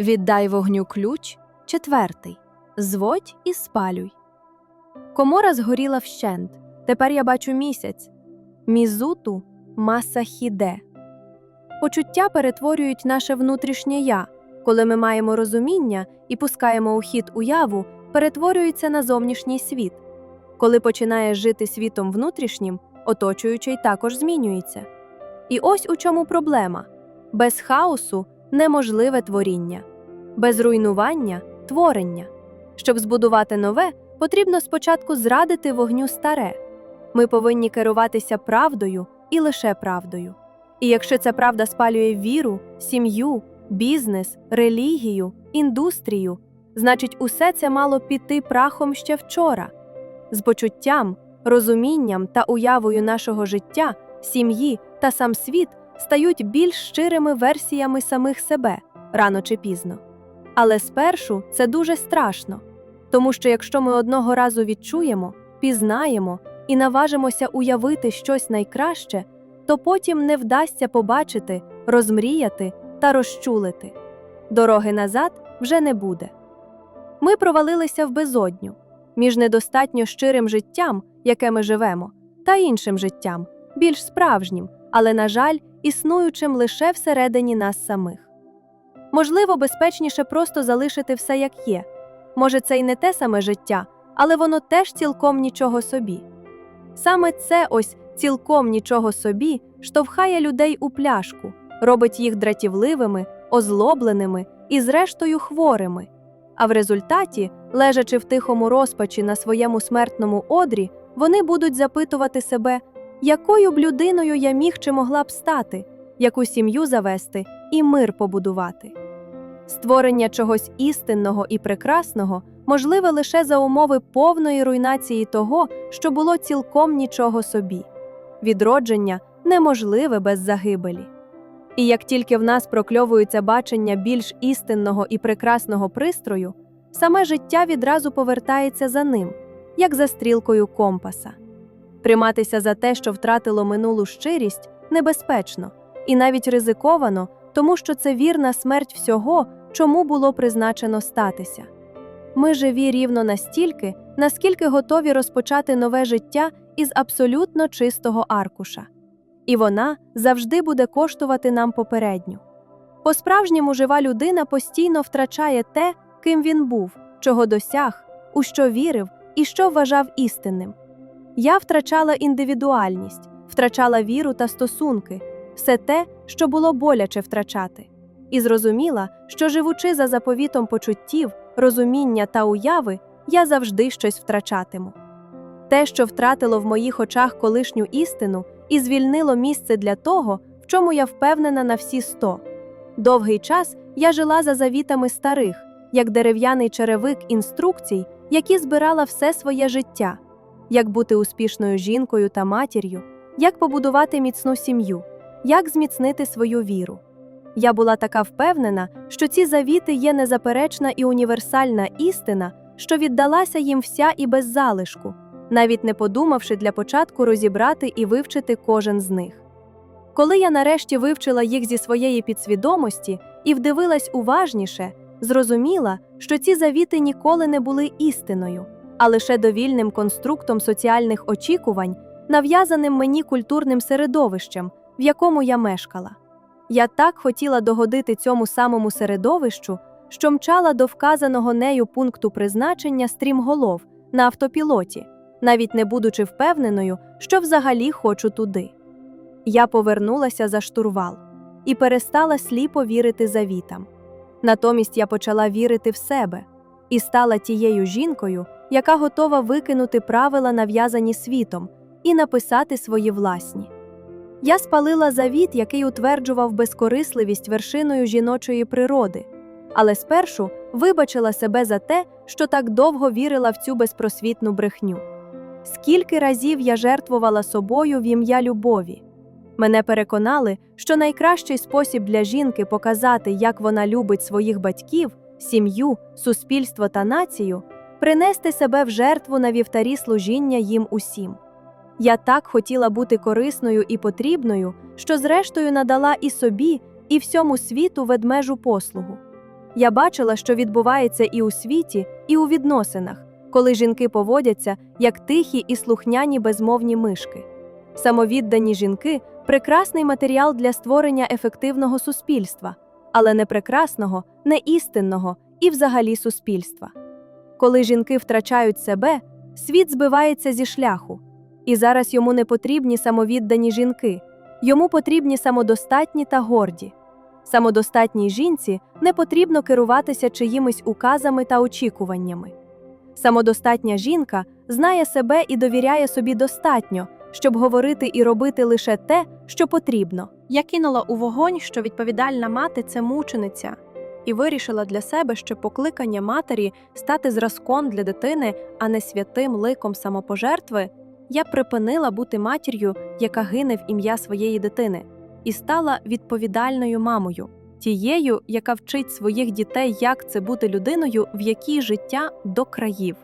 Віддай вогню ключ. Четвертий. Зводь і спалюй. Комора згоріла вщент. Тепер я бачу місяць. Мізуту масахіде. Почуття перетворюють наше внутрішнє я. Коли ми маємо розуміння і пускаємо у хід уяву, перетворюється на зовнішній світ. Коли починаєш жити світом внутрішнім, оточуючий також змінюється. І ось у чому проблема: без хаосу неможливе творіння, без руйнування творення. Щоб збудувати нове, потрібно спочатку зрадити вогню старе. Ми повинні керуватися правдою і лише правдою. І якщо ця правда спалює віру, сім'ю, бізнес, релігію, індустрію, значить, усе це мало піти прахом ще вчора. З почуттям, розумінням та уявою нашого життя, сім'ї та сам світ стають більш щирими версіями самих себе рано чи пізно. Але спершу це дуже страшно, тому що якщо ми одного разу відчуємо, пізнаємо і наважимося уявити щось найкраще, то потім не вдасться побачити, розмріяти та розчулити. Дороги назад вже не буде. Ми провалилися в безодню між недостатньо щирим життям, яке ми живемо, та іншим життям, більш справжнім, але, на жаль, існуючим лише всередині нас самих. Можливо, безпечніше просто залишити все як є. Може, це й не те саме життя, але воно теж цілком нічого собі. Саме це ось цілком нічого собі штовхає людей у пляшку, робить їх дратівливими, озлобленими і, зрештою, хворими. А в результаті, лежачи в тихому розпачі на своєму смертному одрі, вони будуть запитувати себе, якою б людиною я міг чи могла б стати, яку сім'ю завести і мир побудувати. Створення чогось істинного і прекрасного можливе лише за умови повної руйнації того, що було цілком нічого собі. Відродження неможливе без загибелі. І як тільки в нас прокльовується бачення більш істинного і прекрасного пристрою, саме життя відразу повертається за ним, як за стрілкою компаса. Триматися за те, що втратило минулу щирість, небезпечно і навіть ризиковано, тому що це вірна смерть всього, чому було призначено статися. Ми живі рівно настільки, наскільки готові розпочати нове життя із абсолютно чистого аркуша. І вона завжди буде коштувати нам попередню. По-справжньому жива людина постійно втрачає те, ким він був, чого досяг, у що вірив і що вважав істинним. Я втрачала індивідуальність, втрачала віру та стосунки, все те, що було боляче втрачати, і зрозуміла, що живучи за заповітом почуттів, розуміння та уяви, я завжди щось втрачатиму. Те, що втратило в моїх очах колишню істину, і звільнило місце для того, в чому я впевнена на всі сто. Довгий час я жила за завітами старих, як дерев'яний черевик інструкцій, які збирала все своє життя, як бути успішною жінкою та матір'ю, як побудувати міцну сім'ю, як зміцнити свою віру. Я була така впевнена, що ці завіти є незаперечна і універсальна істина, що віддалася їм вся і без залишку, навіть не подумавши для початку розібрати і вивчити кожен з них. Коли я нарешті вивчила їх зі своєї підсвідомості і вдивилась уважніше, зрозуміла, що ці завіти ніколи не були істиною, а лише довільним конструктом соціальних очікувань, нав'язаним мені культурним середовищем, в якому я мешкала. Я так хотіла догодити цьому самому середовищу, що мчала до вказаного нею пункту призначення стрімголов на автопілоті, навіть не будучи впевненою, що взагалі хочу туди. Я повернулася за штурвал і перестала сліпо вірити завітам. Натомість я почала вірити в себе і стала тією жінкою, яка готова викинути правила, нав'язані світом, і написати свої власні. Я спалила завіт, який утверджував безкорисливість вершиною жіночої природи, але спершу вибачила себе за те, що так довго вірила в цю безпросвітну брехню. Скільки разів я жертвувала собою в ім'я любові. Мене переконали, що найкращий спосіб для жінки показати, як вона любить своїх батьків, сім'ю, суспільство та націю, принести себе в жертву на вівтарі служіння їм усім. Я так хотіла бути корисною і потрібною, що зрештою надала і собі, і всьому світу ведмежу послугу. Я бачила, що відбувається і у світі, і у відносинах, коли жінки поводяться як тихі і слухняні безмовні мишки. Самовіддані жінки прекрасний матеріал для створення ефективного суспільства, але не прекрасного, не істинного і взагалі суспільства. Коли жінки втрачають себе, світ збивається зі шляху. І зараз йому не потрібні самовіддані жінки, йому потрібні самодостатні та горді. Самодостатній жінці не потрібно керуватися чиїмись указами та очікуваннями. Самодостатня жінка знає себе і довіряє собі достатньо, щоб говорити і робити лише те, що потрібно. Я кинула у вогонь, що відповідальна мати це мучениця, і вирішила для себе, що покликання матері стати зразком для дитини, а не святим ликом самопожертви, я припинила бути матір'ю, яка гине в ім'я своєї дитини, і стала відповідальною мамою, тією, яка вчить своїх дітей, як це бути людиною, в якій життя до країв.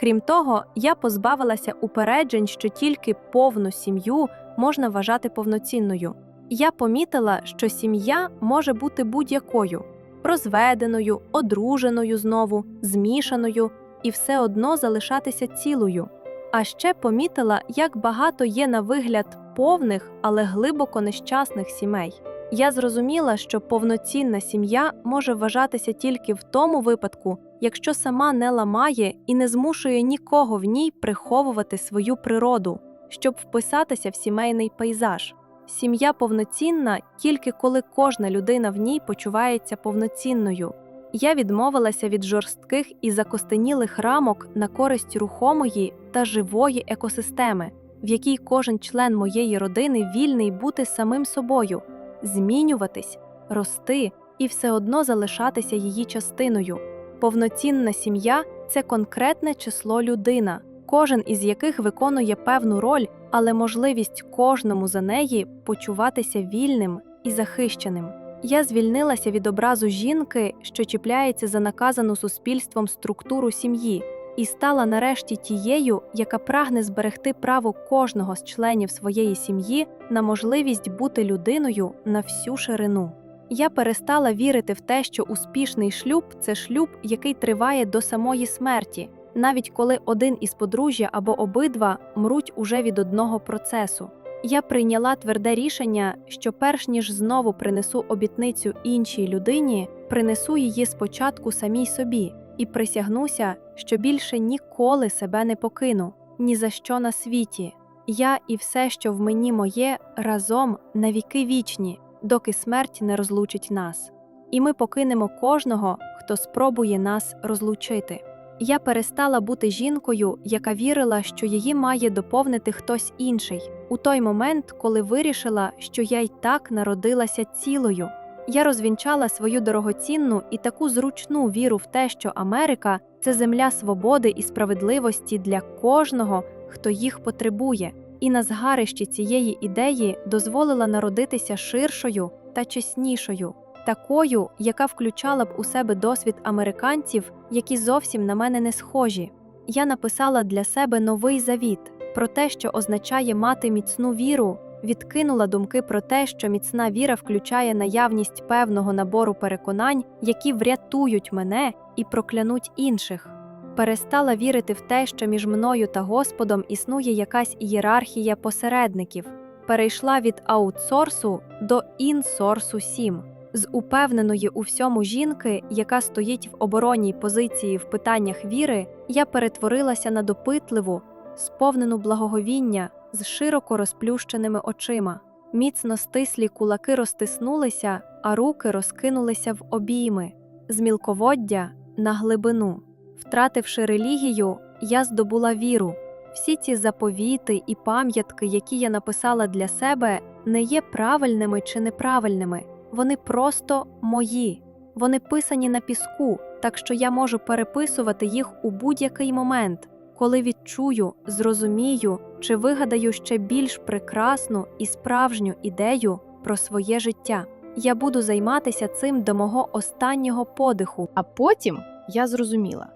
Крім того, я позбавилася упереджень, що тільки повну сім'ю можна вважати повноцінною. Я помітила, що сім'я може бути будь-якою розведеною, одруженою знову, змішаною і все одно залишатися цілою. А ще помітила, як багато є на вигляд повних, але глибоко нещасних сімей. Я зрозуміла, що повноцінна сім'я може вважатися тільки в тому випадку, якщо сама не ламає і не змушує нікого в ній приховувати свою природу, щоб вписатися в сімейний пейзаж. Сім'я повноцінна тільки коли кожна людина в ній почувається повноцінною. Я відмовилася від жорстких і закостенілих рамок на користь рухомої та живої екосистеми, в якій кожен член моєї родини вільний бути самим собою, змінюватись, рости і все одно залишатися її частиною. Повноцінна сім'я це конкретне число людина, кожен із яких виконує певну роль, але можливість кожному за неї почуватися вільним і захищеним. Я звільнилася від образу жінки, що чіпляється за наказану суспільством структуру сім'ї, і стала нарешті тією, яка прагне зберегти право кожного з членів своєї сім'ї на можливість бути людиною на всю ширину. Я перестала вірити в те, що успішний шлюб це шлюб, який триває до самої смерті, навіть коли один із подружжя або обидва мруть уже від одного процесу. Я прийняла тверде рішення, що перш ніж знову принесу обітницю іншій людині, принесу її спочатку самій собі і присягнуся, що більше ніколи себе не покину, ні за що на світі. Я і все, що в мені моє, разом на віки вічні, доки смерть не розлучить нас. І ми покинемо кожного, хто спробує нас розлучити. Я перестала бути жінкою, яка вірила, що її має доповнити хтось інший, у той момент, коли вирішила, що я й так народилася цілою. Я розвінчала свою дорогоцінну і таку зручну віру в те, що Америка це земля свободи і справедливості для кожного, хто їх потребує, і на згарищі цієї ідеї дозволила народитися ширшою та чеснішою такою, яка включала б у себе досвід американців, які зовсім на мене не схожі. Я написала для себе новий завіт про те, що означає мати міцну віру, відкинула думки про те, що міцна віра включає наявність певного набору переконань, які врятують мене і проклянуть інших. Перестала вірити в те, що між мною та Господом існує якась ієрархія посередників, перейшла від аутсорсу до інсорсу 7 з упевненої у всьому жінки, яка стоїть в оборонній позиції в питаннях віри, я перетворилася на допитливу, сповнену благоговіння з широко розплющеними очима. Міцно стислі кулаки розтиснулися, а руки розкинулися в обійми, з мілководдя на глибину. Втративши релігію, я здобула віру. Всі ці заповіти і пам'ятки, які я написала для себе, не є правильними чи неправильними вони просто мої, вони писані на піску, так що я можу переписувати їх у будь-який момент, коли відчую, зрозумію чи вигадаю ще більш прекрасну і справжню ідею про своє життя. Я буду займатися цим до мого останнього подиху. А потім я зрозуміла.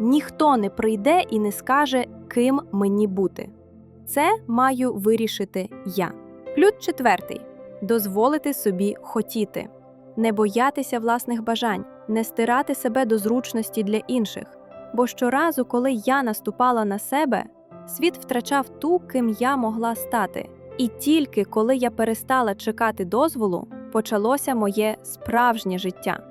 Ніхто не прийде і не скаже, ким мені бути. Це маю вирішити я. Ключ четвертий дозволити собі хотіти, не боятися власних бажань, не стирати себе до зручності для інших, бо щоразу, коли я наступала на себе, світ втрачав ту, ким я могла стати. І тільки коли я перестала чекати дозволу, почалося моє справжнє життя.